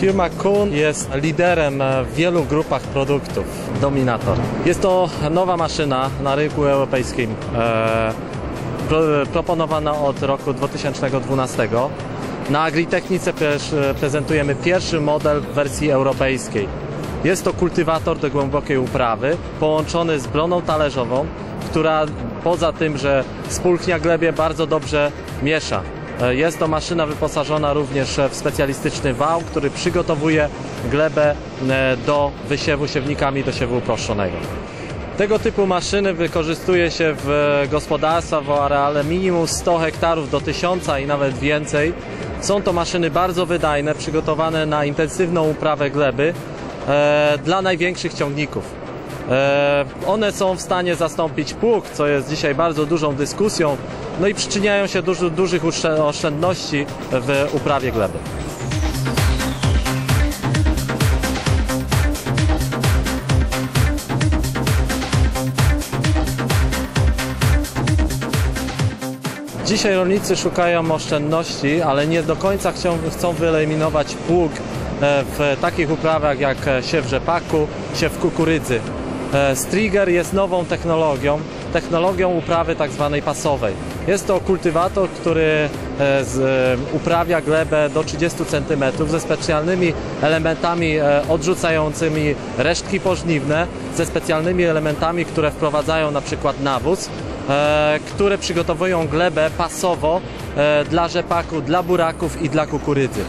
Firma Kuhn jest liderem w wielu grupach produktów. Dominator. Jest to nowa maszyna na rynku europejskim. E, pro, proponowana od roku 2012. Na Agritechnice e, prezentujemy pierwszy model w wersji europejskiej. Jest to kultywator do głębokiej uprawy, połączony z broną talerzową, która poza tym, że spulchnia glebie, bardzo dobrze miesza. E, Jest to maszyna wyposażona również w specjalistyczny wał, który przygotowuje glebę e, do wysiewu siewnikami do siewu uproszczonego. Tego typu maszyny wykorzystuje się w gospodarstwach o areale minimum 100 hektarów do 1000 i nawet więcej. Są to maszyny bardzo wydajne, przygotowane na intensywną uprawę gleby e, dla największych ciągników. E, one są w stanie zastąpić pług, co jest dzisiaj bardzo dużą dyskusją, no i przyczyniają się do duży, dużych oszczędności w uprawie gleby. Dzisiaj rolnicy szukają oszczędności, ale nie do końca chcą, chcą wyeliminować pług e, w takich uprawach jak e, siew rzepaku, siew kukurydzy. E, Striger jest nową technologią, technologią uprawy tak zwanej pasowej. Jest to kultywator, który e, e, uprawia glebę do 30 cm ze specjalnymi elementami odrzucającymi resztki pożniwne, ze specjalnymi elementami, które wprowadzają na przykład nawóz, które przygotowują glebę pasowo dla rzepaku, dla buraków i dla kukurydzy.